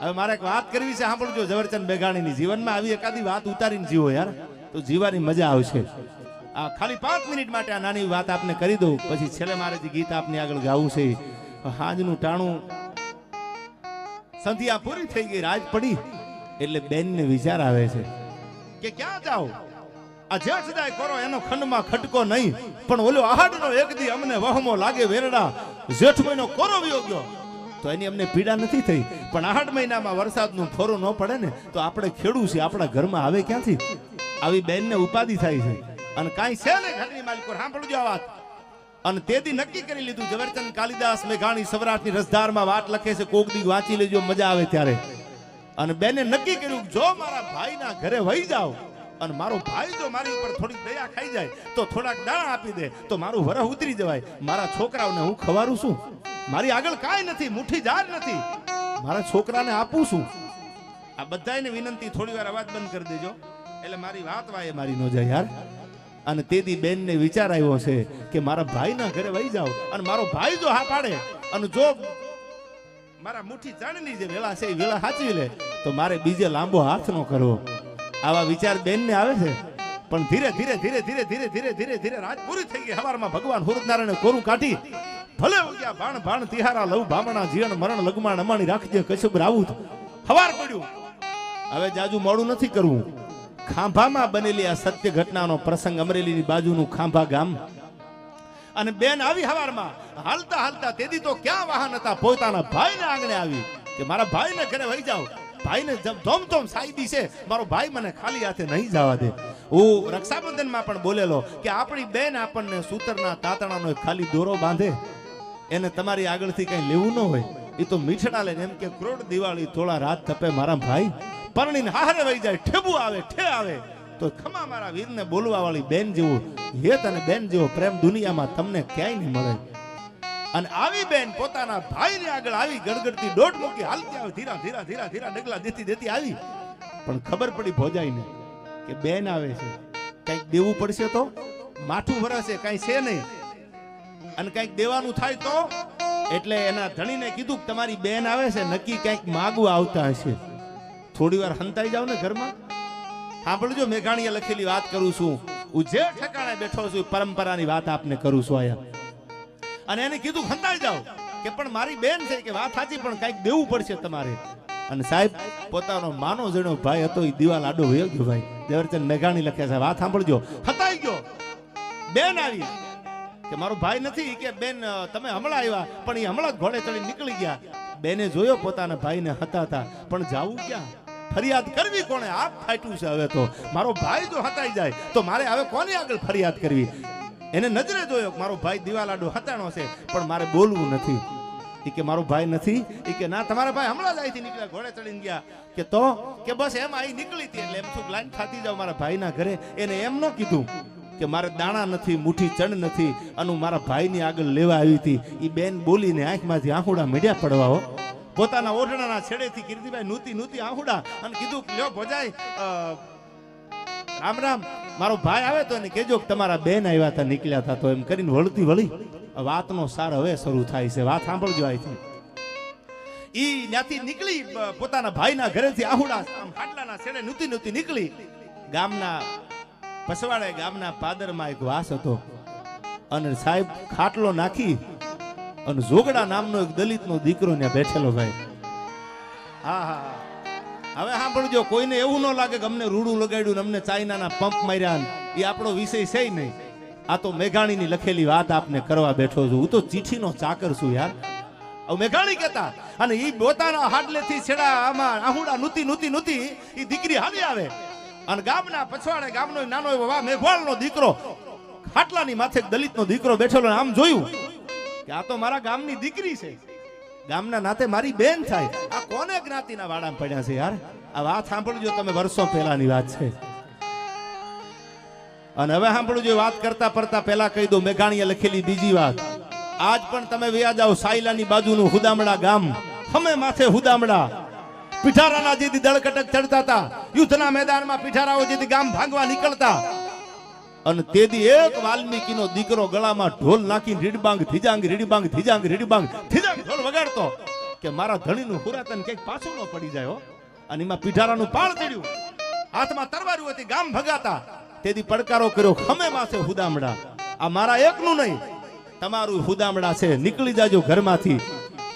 હવે મારે એક વાત કરવી છે, સાંભળજો, ઝવેરચંદ મેઘાણીની જીવનમાં આવી એકાદી વાત ઉતારીને જીવો યાર. તો જીવાની મજા આવશે. આ ખાલી પાંચ મિનિટ માટે આ નાની વાત આપને કરી દઉં, પછી છેલ્લે મારે જે ગીત આપને આગળ ગાવું છે હાજનું ટાણું સંધ્યા પૂરી થઈ ગઈ રાત પડી, એટલે બેનને વિચાર આવે છે કે ક્યાં જાઓ આ જેઠ સદાય કરો, એનો ખંડમાં ખટકો નહીં. પણ ઓલો આહાડનો એક દી અમને વહમો લાગે વેરડા, જેઠ મહિનો કોરો વિયો તો એની અમને પીડા નથી થઈ. પણ આઠ મહિનામાં વરસાદનું ફોરો ન પડે ને, તો આપણે ખેડૂ છીએ, આપણા ઘરમાં આવે ક્યાંથી? આવી બેનને ઉપાધિ થાય છે. અને કાંઈ છે ને ઘરની માલિકો, સાંભળજો આ વાત. અને તેથી નક્કી કરી લીધું ઝવેરચંદ કાલિદાસ મેઘાણી સૌરાષ્ટ્રની રસધારમાં વાત લખે છે, કોક દી વાંચી લેજો, મજા આવે ત્યારે. અને બેને નક્કી કર્યું, જો મારા ભાઈના ઘરે વહી જાઓ, અને મારો ભાઈ જો મારી ઉપર થોડીક દયા ખાઈ જાય, તો થોડાક દાણા આપી દે, તો મારું વરહ ઉતરી જવાય. મારા છોકરાઓને હું ખવારું છું? મારી આગળ કાંઈ નથી, મુઠ્ઠી જાર નથી. મારા છોકરાને આપું છું. આ બધાને વિનંતી, થોડી વાર અવાજ બંધ કરી દેજો. એટલે મારી વાત વાય, મારી નો જાય યાર. અને તેથી બેનને વિચાર આવ્યો છે કે મારા ભાઈના ઘરે વહી જાઓ અને મારો ભાઈ જો હા પાડે અને જો મારા મુઠ્ઠી ચણની જે વેળા છે, એ વેળા સાચવી લે, તો મારે બીજે લાંબો હાથ નો કરવો. આવા વિચાર બેનને આવે છે. પણ ધીરે ધીરે ધીરે ધીરે ધીરે ધીરે ધીરે ધીરે રાત પૂરી થઈ ગઈ. હવારમાં ભગવાન હુરનારાયણે કોરું કાઢી ભલે ઉગ્યા ભાણ ભાણ તિહારા લવ ભામણા જીવન મરણ લગમાણ અમાણી રાખજે કશુબ રાવું હવાર પડ્યું. હવે જાજુ મોડું નથી કરવું. ખાંભામાં બનેલી આ સત્ય ઘટનાનો પ્રસંગ અમરેલીની બાજુનું ખાંભા ગામ. અને બેન આવી હવારમાં. હાલતા હાલતા તેદી તો ક્યાં વાહન હતા? પોતાના ભાઈને આંગણે આવી કે મારા ભાઈને ઘરે વહી જાઓ. ભાઈને ધોમ ધોમ સાઈદી છે. મારો ભાઈ મને ખાલી હાથે નહીં જવા દે. હું રક્ષાબંધનમાં પણ બોલેલો કે આપણી બેન આપણને સૂતરના તાતણાનો ખાલી દોરો બાંધે. એને તમારી આગળથી કઈ લેવું ન હોય એ તો મીઠડા લઈને એમ કે ક્રોડ દિવાળી થોડા રાત તપે મારા ભાઈ, પરણીને હારે વહી જાય, ઠેબુ આવે, ઠે આવે. તો ખમા મારા વીરને બોલવા વાળી બેન જેવું, હેત અને બેન જેવો પ્રેમ દુનિયામાં તમને ક્યાંય નહીં મળે. અને આવી બેન પોતાના ભાઈને આગળ આવી ગડગડતી દોઢ મૂકી હાલતી આવે, ધીરા ધીરા ધીરા ધીરા ડગલા દેતી દેતી આવી. પણ ખબર પડી ભોજાઈને કે બેન આવે છે. કંઈક દેવું પડશે તો? માથું ભરાશે કાંઈ છે નહીં. અને કંઈક દેવાનું થાય તો? એટલે એના ધણીને કીધું કે તમારી બેન આવે છે, નક્કી કંઈક માગવા આવતા હશે. થોડી વાર હંતાઈ જાવ ને ઘરમાં. સાંભળજો, મેઘાણીએ લખેલી વાત કરું છું. હું જે ઠેકાણે બેઠો છું પરંપરાની વાત આપને કરું છું આયા અને એને કીધું હંતાઈ જાવ, કે પણ મારી બેન છે કે વાત સાચી, પણ કંઈક દેવું પડશે તમારે. અને સાહેબ, પોતાનો માનો જણો ભાઈ હતો એ દિવાલ આડો વયો ગયો ભાઈ. દેવરચંદ મેઘાણી લખે છે વાત સાંભળજો. હતાઈ ગયો. બેન આવી. કે મારો ભાઈ નથી કે બેન તમે હમણાં આવ્યા, પણ એ હમણાં ઘોડે ચડી નીકળી ગયા. બેને જોયો પોતાના ભાઈને હતા હતા પણ જાવું ક્યાં? ફરિયાદ કરવી કોણે? આ ફાટ્યું છે હવે તો. મારો ભાઈ જો હતાઈ જાય, તો મારે હવે કોની આગળ ફરિયાદ કરવી? એને નજરે જોયો મારો ભાઈ દિવાલાડો હતાણો છે, પણ મારે બોલવું નથી. એ કે મારો ભાઈ નથી? એ કે ના, તમારા ભાઈ હમણાં જ અહીંથી નીકળ્યા, ઘોડે ચડીને ગયા. કે તો? કે બસ એમ અહીં નીકળી હતી, એટલે એમ શું લાઈન ખાતી જાવ મારા ભાઈના ઘરે? એને એમ ન કીધું. કે મારે દાણા નથી, મુઠ્ઠી ચણ નથી, અને મારા ભાઈની આગળ લેવા આવી હતી. એ બેન બોલીને આંખમાંથી આંખુડા મેળ્યા પડવા પોતાના ઓઢણાના છેડેથી કીર્તિભાઈ નૂતી નૂતી આંખુડા અને કીધું લ્યો ભજાય રામ રામ, મારો ભાઈ આવે તો એને કેજો તમારા બેન આવ્યા હતા, નીકળ્યા હતા, તો એમ કરીને વળતી વળી. વાતનો સાર હવે શરૂ થાય છે. વાત સાંભળજો અહીંથી ઈ ત્યાંથી નીકળી પોતાના ભાઈના ઘરેથી આહુડા આમ ખાટલાના છેડે નૂતી નૂતી નીકળી. ગામના પસવાડે ગામના પાદરમાં એક વાસ હતો. અને સાહેબ ખાટલો નાખી અને જોગડા નામનો એક દલિતનો દીકરો ત્યાં બેઠેલો ભાઈ. હા હા હવે સાંભળજો, કોઈને એવું ન લાગે કે અમને રૂડું લગાડ્યું ને અમને ચાઇનાના પંપ માર્યા એ આપણો વિષય છે નહીં. આ તો મેઘાણીની લખેલી વાત આપને કરવા બેઠો છું. હું તો ચીઠીનો ચાકર છું યાર. હવે મેઘાણી કહેતા. અને એ પોતાના હાડલેથી છેડા આમાં આહુડા નુતી નુતી નુતી એ દીકરી હાલી આવે. અને ગામના પછવાડે ગામનો નાનો એવો વા મેઘવાળનો દીકરો. ખાટલાની માથે દલિતનો દીકરો બેઠેલો આમ જોયું કે આ તો મારા ગામની દીકરી છે. ગામના નાતે મારી બેન થાય. આ કોને જ્ઞાતિના વાડામાં પડ્યા છે યાર? આ વાત સાંભળજો, તમે વર્ષો પહેલાની વાત છે. અને હવે સાંભળજો વાત કરતા પરતા પહેલા કહી દો મેઘાણીએ લખેલી બીજી વાત. આજ પણ તમે વ્યા જાઓ સાયલાની બાજુનું હુદામડા ગામ. હમે માથે હુદામડા પીઠારાના જેથી દળકટક ચડતા હતા. યુદ્ધના મેદાનમાં પિઠારાઓ જેથી ગામ ભાંગવા નીકળતા. અને તેથી એક વાલ્મીકીનો દીકરો ગળામાં ઢોલ નાખીને રીડબાંગ ધીજાંગ રીડબાંગ ધીજાંગ રીડબાંગ ધીજાંગ ઢોલ વગાડતો કે મારા ધણીનું હુરાતન ક્યાંક પાછું ન પડી જાય અને એમાં પીઠારાનું પાળ ચડ્યું હાથમાં તરવાર્યું હતી, ગામ ભગાતા. તેથી પડકારો કર્યો, ખમે માસે હુદામડા. આ મારા એકનું નહીં. તમારું હુદામડા છે. નીકળી જાજો ઘરમાંથી.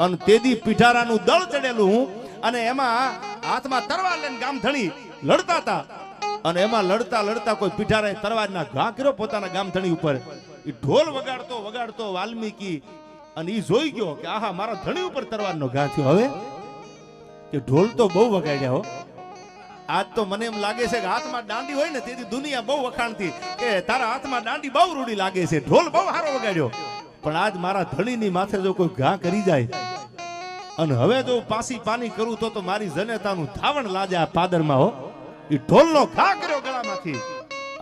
અને તેદી પિઠારાનું દળ ચડેલું અને એમાં હાથમાં તરવાર લઈને ગામ ધણી લડતા હતા. અને એમાં લડતા લડતા કોઈ પીઠારાએ તરવારના ઘા કર્યો પોતાના ગામ ધણી ઉપર. એ ઢોલ વગાડતો વગાડતો વાલ્મીકી અને એ જોઈ ગયો કે આહા, મારા ધણી ઉપર તરવારનો ઘા થયો. હવે? કે ઢોલ તો બહુ વગાડ્યા હો. આજ તો મને એમ લાગે છે કે હાથમાં દાંડી હોય ને તેથી દુનિયા બહુ વખાણતી. કે તારા હાથમાં દાંડી બહુ રૂડી લાગે છે. ઢોલ બહુ સારો વગાડ્યો. પણ આજ મારા ધણીની માથે જો કોઈ ઘા કરી જાય અને હવે જો પાસી પાની કરું તો તો મારી જનેતાનું ધાવણ લાજા પાદરમાં હો. એ ઢોલનો ઘા કર્યો ગળામાંથી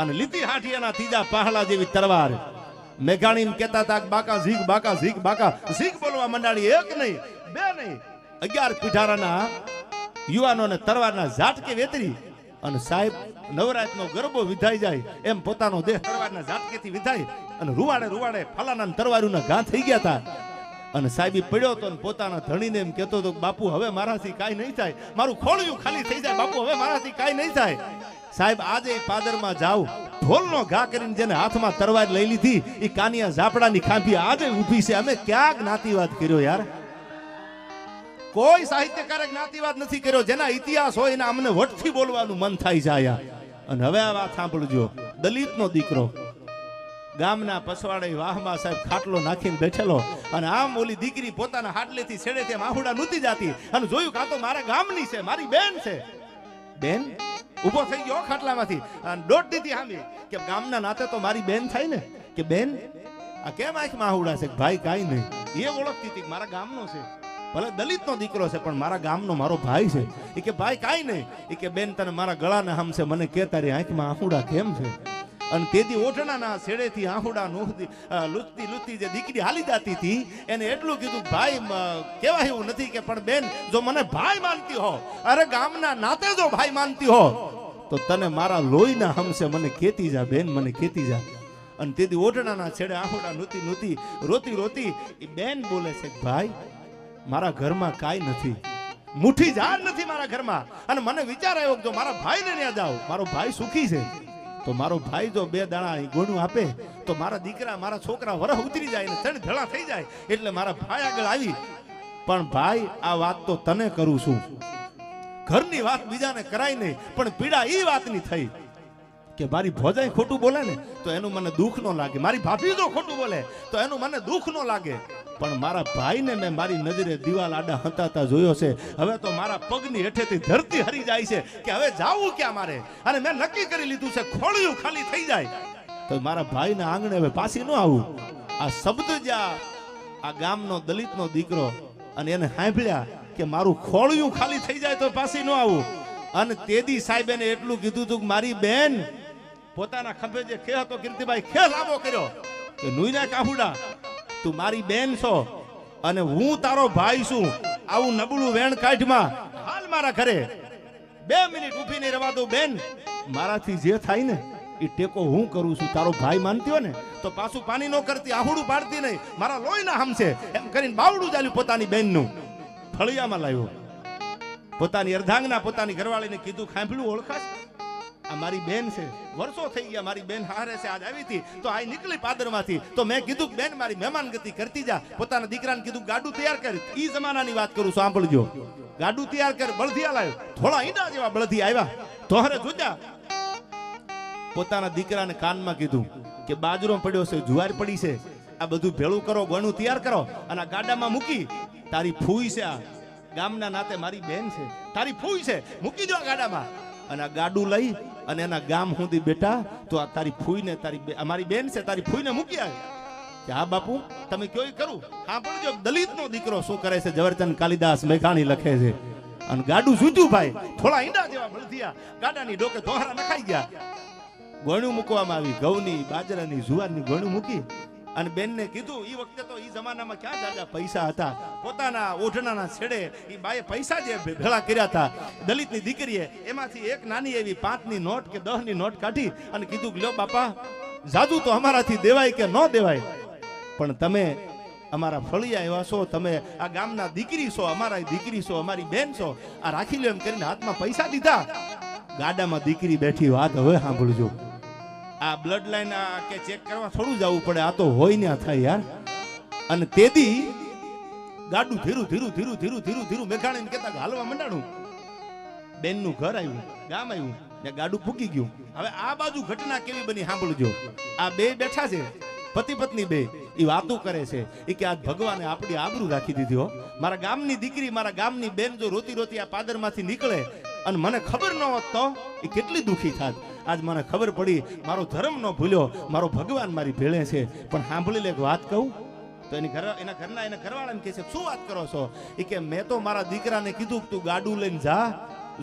અને લીધી હાઠિયાના ત્રીજા પહાડા જેવી તરવાર મેઘાણી કેતા હતા બાકા ઝીક બાકા ઝીક બાકા ઝીક બોલવા મંડાળી, એક નહીં, બે નહીં. અગિયાર પીઠારાના યુવાનોને તરવારના ઝાટકે વેતરી અને સાહેબ, નવરાતનો ગરબો વિધાઈ જાય. એમ પોતાનો દેહ તરવારના ઝાટકેથી વિધાય અને રૂવાડે રૂવાડે ફલાના તરવારુના ઘા થઈ ગયા હતા. અને સાહેબ પડ્યો તો ને પોતાના ધણીને એમ કહેતો હતો બાપુ, હવે મારાથી કાંઈ નહીં થાય. મારું ખોળિયું ખાલી થઈ જાય. બાપુ, હવે મારાથી કાંઈ નહીં થાય. સાહેબ, આજે પાદરમાં જાવ. ઢોલનો ઘા કરીને જેને હાથમાં તરવાર લઈ લીધી એ કાનિયા ઝાપડાની ખાંભી આજે ઊભી છે. અમે ક્યાંક નાતિવાદ કર્યો યાર. કોઈ સાહિત્યકારે જ્ઞાતિવાદ નથી કર્યો. જેના ઇતિહાસ હોય એના અમને વટથી બોલવાનું મન થાય જાય અને હવે આ વાત સાંભળજો. દલિતનો દીકરો ગામના પસવાડે વાહમાં સાહેબ ખાટલો નાખીને બેઠેલો. અને આમ ઓલી દીકરી પોતાના હાટલેથી છેડે તે માહુડા નૂતી જાતી. અને જોયું કાં તો મારા ગામની છે, મારી બેન છે. બેન? ઊભો થઈ ગયો ખાટલામાંથી. અને દોઢ દીધી હામી કે ગામના નાતે તો મારી બેન થાય ને. કે બેન, આ કેમ આંખ માહુડા છે? ભાઈ કાંઈ નહીં. એ ઓળખતી હતી મારા ગામનો છે. ભલે દલિતનો દીકરો છે, પણ મારા ગામનો મારો ભાઈ છે. એ કે ભાઈ કાંઈ નહીં. એ કે બેન, તને મારા ગળાના હમ છે મને કે તારી આંખમાં આહુડા કેમ છે? અને તેથી ઓઠણાના છેડેથી આહુડા નોહતી લૂંટતી લૂંટતી જે દીકરી હાલી જાતી હતી, એને એટલું કીધું, ભાઈ કહેવાય એવું નથી કે પણ બેન, જો મને ભાઈ માનતી હો, અરે ગામના નાતે જો ભાઈ માનતી હો, તો તને મારા લોહીના હમશે મને કેતી જા, બેન, મને કેતી જા. અને તેથી ઓઢણાના છેડે આહુડા નૂતી નૂતી, રોતી રોતી એ બેન બોલે છે, ભાઈ, મારા ઘરમાં કાંઈ નથી. મુઠ્ઠી જાર નથી મારા ઘરમાં. અને મને વિચાર આવ્યો જો મારા ભાઈને ત્યાં જાઓ મારો ભાઈ સુખી છે. તો મારો ભાઈ જો બે દાણા ગોણું આપે, તો મારા દીકરા, મારા છોકરા વરહ ઉતરી જાય ને ત્રણ ધડા થઈ જાય. એટલે મારા ભાઈ આગળ આવી. પણ ભાઈ, આ વાત તો તને કરું છું. ઘરની વાત બીજાને કરાય નહીં, પણ પીડા એ વાતની થઈ કે મારી ભોજાઈ ખોટું બોલે ને, તો એનું મને દુઃખ ન લાગે. મારી ભાભી જો ખોટું બોલે, તો એનું મને દુઃખ ન લાગે. પણ મારા ભાઈને મેં મારી નજરે દિવાલ આડા હંતાતા જોયો છે. હવે તો મારા પગની હેઠેથી ધરતી હરી જાય છે કે હવે જાવું ક્યાં મારે? અને મેં નક્કી કરી લીધું છે, ખોળિયું ખાલી થઈ જાય. તો મારા ભાઈના આંગણે હવે પાછી ન આવું. આ શબ્દ જ્યાં આ ગામનો દલિતનો દીકરો અને એને સાંભળ્યા કે મારું ખોળિયું ખાલી થઈ જાય તો પાછી ન આવું. અને તેદી સાહેબે એટલું કીધું હતું કે મારી બેન, પોતાના ખભે જે ખે હતો કીર્તિભાઈ ખે લાંબો કર્યો કે નુઈના કાહુડા તું મારી બેન છો અને હું તારો ભાઈ છું. આવું નબળું વેણ કાઢમાં. હાલ મારા ઘરે. બે મિનિટ ઊભી નહીં રવા દઉં બેન. મારાથી જે થાય ને, એ ટેકો હું કરું છું. તારો ભાઈ માનતી ને, તો પાછું પાણી ન કરતી, આહુડું પાડતી નહીં. મારા લોહીના હમશે. એમ કરીને બાવડું ચાલ્યું પોતાની બેનનું. ફળિયામાં લાવ્યો. પોતાની અર્ધાંગના પોતાની ઘરવાળીને કીધું ખાંભળું ઓળખાશ? મારી બેન છે. વર્ષો થઈ ગયા મારી બેન હારે છે, આજ આવી હતી. તો આ નીકળી પાદરમાંથી. તો મેં કીધું, બેન, મારી મહેમાન ગતિ કરતી જા. પોતાના દીકરાને કીધું, ગાડું તૈયાર કર. ઈ જમાનાની વાત કરું સાંભળજો. ગાડું તૈયાર કર બળદિયા લાવ્યો થોડા ઈંડા જેવા બળધી આવ્યા. તો હરે જોજા પોતાના દીકરાને કાનમાં કીધું કે બાજરો પડ્યો છે, જુવાર પડી છે. આ બધું ભેળું કરો, ગણું તૈયાર કરો. અને આ ગાડામાં મૂકી, તારી ફૂઈ છે આ ગામના નાતે મારી બેન છે. તારી ફૂઈ છે. મૂકી દો આ ગાડામાં. અને ગાડું લઈ અને એના ગામ સુધી બેટા તો આ તારી ફૂઈને, તારી અમારી બેન છે, તારી ફૂઈને મૂકી આવી. હા બાપુ, તમે કયો કરું? હા પણ જો દલિતનો દીકરો શું કરે છે? ઝવેરચંદ કાલિદાસ મેઘાણી લખે છે. અને ગાડું સૂજ્યું ભાઈ, થોડા ઈંડા જેવા બળદિયા ગાડાની ડોકે ધોહરા નખાઈ ગયા. ગોણું મૂકવામાં આવી, ઘઉંની, બાજરાની, જુવારની ગોણું મૂકી. અને બેનને કીધું એ વખતે તો એ જમાનામાં ક્યાં દાદા પૈસા હતા? પોતાના ઓઢણાના છેડે એ બાએ પૈસા જે ભેળા કર્યા હતા. દલિતની દીકરીએ એમાંથી એક નાની એવી પાંચની નોટ કે દહની નોટ કાઢી અને કીધું લ્યો બાપા, જાદુ તો અમારાથી દેવાય કે ન દેવાય? પણ તમે અમારા ફળિયા એવા છો, તમે આ ગામના દીકરી છો અમારા દીકરી છો, અમારી બેન છો, આ રાખી લો એમ કરીને હાથમાં પૈસા દીધા. ગાડામાં દીકરી બેઠી વાત હવે સાંભળજો. આ બ્લડ લાઈન કે ચેક કરવા થોડું જવું પડે. આ તો હોય ને થાય યાર. અને તેદી ગાડું ધીરું ધીરું ધીરું ધીરું ધીરું ધીરું મેઘાણીને કહેતા હાલવા મંડાણું. બેનનું ઘર આવ્યું ગામ આવ્યું ને ગાડું ફૂકી ગયું. હવે આ બાજુ ઘટના કેવી બની સાંભળજો. આ બે બેઠા છે, પતિ પત્ની બે એ વાતો કરે છે. એ કે આ ભગવાને આપણી આબરૂ રાખી દીધી હો. મારા ગામની દીકરી, મારા ગામની બેન જો રોતી રોતી આ પાદરમાંથી નીકળે અને મને ખબર ન હોત તો એ કેટલી દુઃખી થાત. આજ મને ખબર પડી, મારો ધર્મ ન ભૂલ્યો, મારો ભગવાન મારી ભેળે છે. પણ સાંભળી લે એક વાત કહું. તો એની ઘર એના ઘરના એના ઘરવાળાને કહે છે, શું વાત કરો છો? એ કે, મેં તો મારા દીકરાને કીધું તું ગાડું લઈને જા,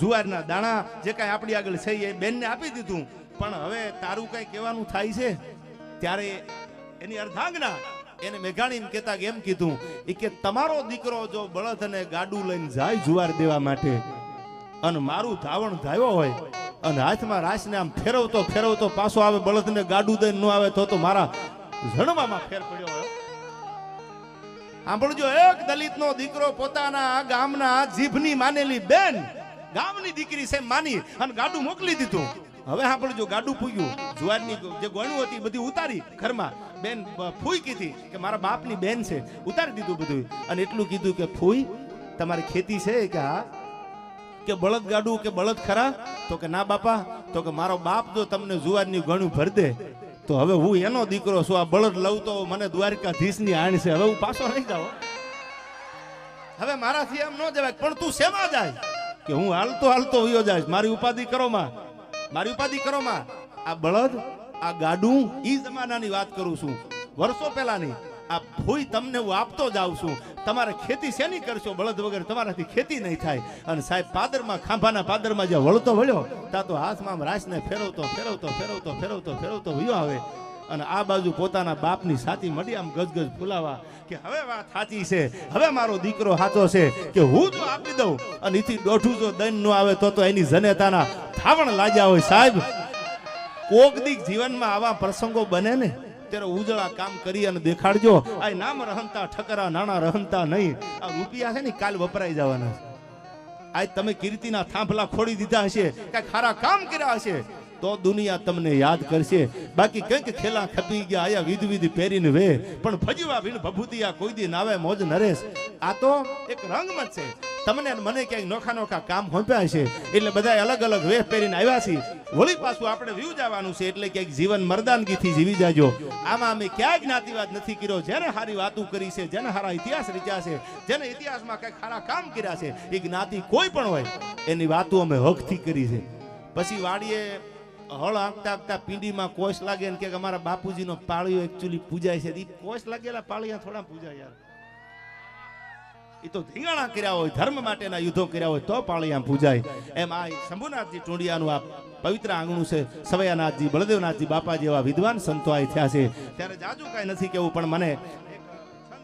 જુવારના દાણા જે કાંઈ આપણી આગળ છે એ બેનને આપી દીધું. પણ હવે તારું કાંઈ કહેવાનું થાય છે? ત્યારે એની અર્ધાંગના એને મેઘાણીને કહેતા કે એમ કીધું, એ કે, તમારો દીકરો જો બળદ અને ગાડું લઈને જાય જુવાર દેવા માટે અને મારું ધાવણ ધાવ્યો હોય અને હાથમાં રાસને આમ ફેરવતો ફેરવતો પાછો આવે, બળદને ગાડું દઈને ન આવે તો તો મારા જણવામાં ફેર પડ્યો હોય. સાંભળજો, એક દલિતનો દીકરો પોતાના ગામના જીભની માનેલી બેન ગામની દીકરી છે માની અને ગાડું મોકલી દીધું. હવે સાંભળજો, ગાડું ફૂગ્યું જુવારની જે ગોણું હતી બધી ઉતારી ઘરમાં. બેન ફૂઈ કીધી કે મારા બાપની બેન છે. ઉતારી દીધું બધું. અને એટલું કીધું કે, ફૂઈ, તમારી ખેતી છે કે હા કે બળદ ગાડું કે બળદ ખરા? તો કે ના બાપા, તો કે મારો બાપ જો તમને જુવારની ઘણું ભર દે, તો હવે હું એનો દીકરો છું, આ બળદ લઉં તો મને દ્વારકાધીશની આણ છે. હવે હું પાછો રહી જાઉં. હવે મારાથી એમ ન જવાય, પણ તું સેવા જાય? કે હું હાલતો હાલતો વયો જાય મારી ઉપાધિ કરો માં. મારી ઉપાધિ કરો માં. આ બળદ, આ ગાડું ઈ જમાનાની વાત કરું છું. વર્ષો પહેલાની. આ ભૂય તમને હું આપતો જાઉં છું. તમારે ખેતી શેની કરશો? બળદ વગર તમારાથી ખેતી નહીં થાય. અને સાહેબ, પાદરમાં, ખાંભાના પાદરમાં જે વળતો વળ્યો, ત્યાં તો હાથમાં રાસને ફેરવતો ફેરવતો ફેરવતો ફેરવતો ફેરવતો વયો આવે. અને આ બાજુ પોતાના બાપની સાથી મળી આમ ગજગજ ફૂલાવા કે હવે વાત સાચી છે. હવે મારો દીકરો સાચો છે કે હું જો આપી દઉં અને એથી દોઢું જો દંડ ન આવે તો તો એની જનેતાના થાવણ લાગ્યા હોય સાહેબ. કોક જીવનમાં આવા પ્રસંગો બને ને ત્યારે ઉજળા કામ કરી અને દેખાડજો. આ નામ રહનતા ઠકરા, નાણા રહનતા નહીં. આ રૂપિયા છે ને કાલ વપરાઈ જવાના છે. આજ તમે કીર્તિના થાંભલા ખોડી દીધા હશે. કઈ ખારા કામ કર્યા હશે. તો દુનિયા તમને યાદ કરશે. બાકી કંઈક ખેલા ખપી ગયા, આયા વિધ વિધ પહેરીને વે. પણ ભજવા ભીણ ભભૂતિયા કોઈ દી નાવે મોજ નરેશ. આ તો એક રંગમત છે. તમને મને ક્યાંક નોખા નોખા કામ હોંપ્યા છે એટલે બધા અલગ અલગ વેહ પહેરીને આવ્યા છીએ. વળી પાછું આપણે વ્યુ જવાનું છે એટલે ક્યાંક જીવન મરદાનગીથી જીવી જાજો. આમાં અમે ક્યાંય જ્ઞાતિવાદ નથી કર્યો. જેને સારી વાતો કરી છે જેને સારા ઇતિહાસ રચ્યા છે જેને ઇતિહાસમાં કંઈક સારા કામ કર્યા છે, એ જ્ઞાતિ કોઈ પણ હોય, એની વાતો અમે હકથી કરી છે. પછી વાડીએ હળ આંકતા આંકતા પીંડીમાં કોષ લાગે ને કે અમારા બાપુજીનો પાળીઓ એકચ્યુઅલી પૂજાય છે. એ કોષ લાગેલા પાળીયા થોડા પૂજાય યાર. એ તો ધીંગાણા કર્યા હોય, ધર્મ માટેના યુદ્ધો કર્યા હોય, તો પાળિયા પૂજાય. એમ આ શંભુનાથજી ટુંડિયાનું આ પવિત્ર આંગણું છે, સવૈયાનાથજી, બળદેવનાથજી બાપા જેવા વિદ્વાન સંતો આય થયા છે. ત્યારે જાજુ કાંઈ નથી કેવું, પણ મને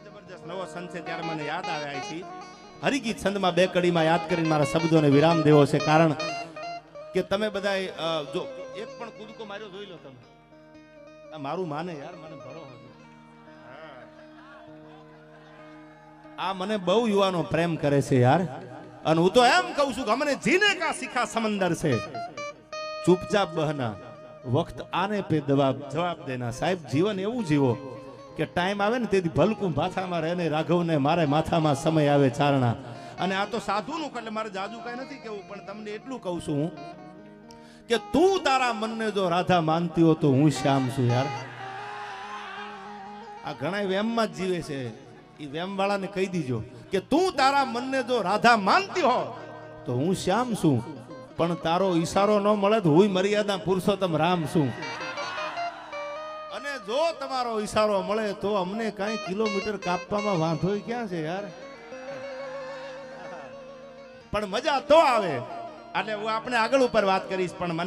જબરજસ્ત નવો સંત છે, ત્યારે મને યાદ આવ્યા છે હરિગીત છંદમાં બે કડીમાં યાદ કરીને મારા શબ્દોને વિરામ દેવો છે, કારણ કે તમે બધા જો એક પણ કૂદકો માર્યો જોઈ લો તમે. મારું માને યાર, મને ભરો આ મને બહુ યુવાનો પ્રેમ કરે છે યાર. અને હું તો એમ કહું છું કે અમને જીને કા શીખા સમંદર છે? ચૂપચાપ બહના. વખત આને પે જવાબ જવાબ દેના. સાહેબ, જીવન એવું જીવો કે ટાઈમ આવે ને તેથી ભલકું માથામાં રહે ને રાઘવને મારે માથામાં સમય આવે ચારણા. અને આ તો સાધુનું એટલે મારે જાજુ કાંઈ નથી કેવું પણ તમને એટલું કહું છું હું કે તું તારા મનને જો રાધા માનતી હો તો હું શ્યામ છું યાર. આ ઘણા વેમમાં જ જીવે છે. એ વેમ કહી દીજો કે તું તારા મનને જો રાધા માનતી હો તો હું શ્યામ છું. પણ તારો ઈશારો ન મળે તો હું મર્યાદા પુરુષોત્તમ રામ છું. અને જો તમારો ઈશારો મળે, તો અમને કાંઈ કિલોમીટર કાપવામાં વાંધો ક્યાં છે યાર? પણ મજા તો આવે. એટલે હું આપણે આગળ ઉપર વાત કરીશ, પણ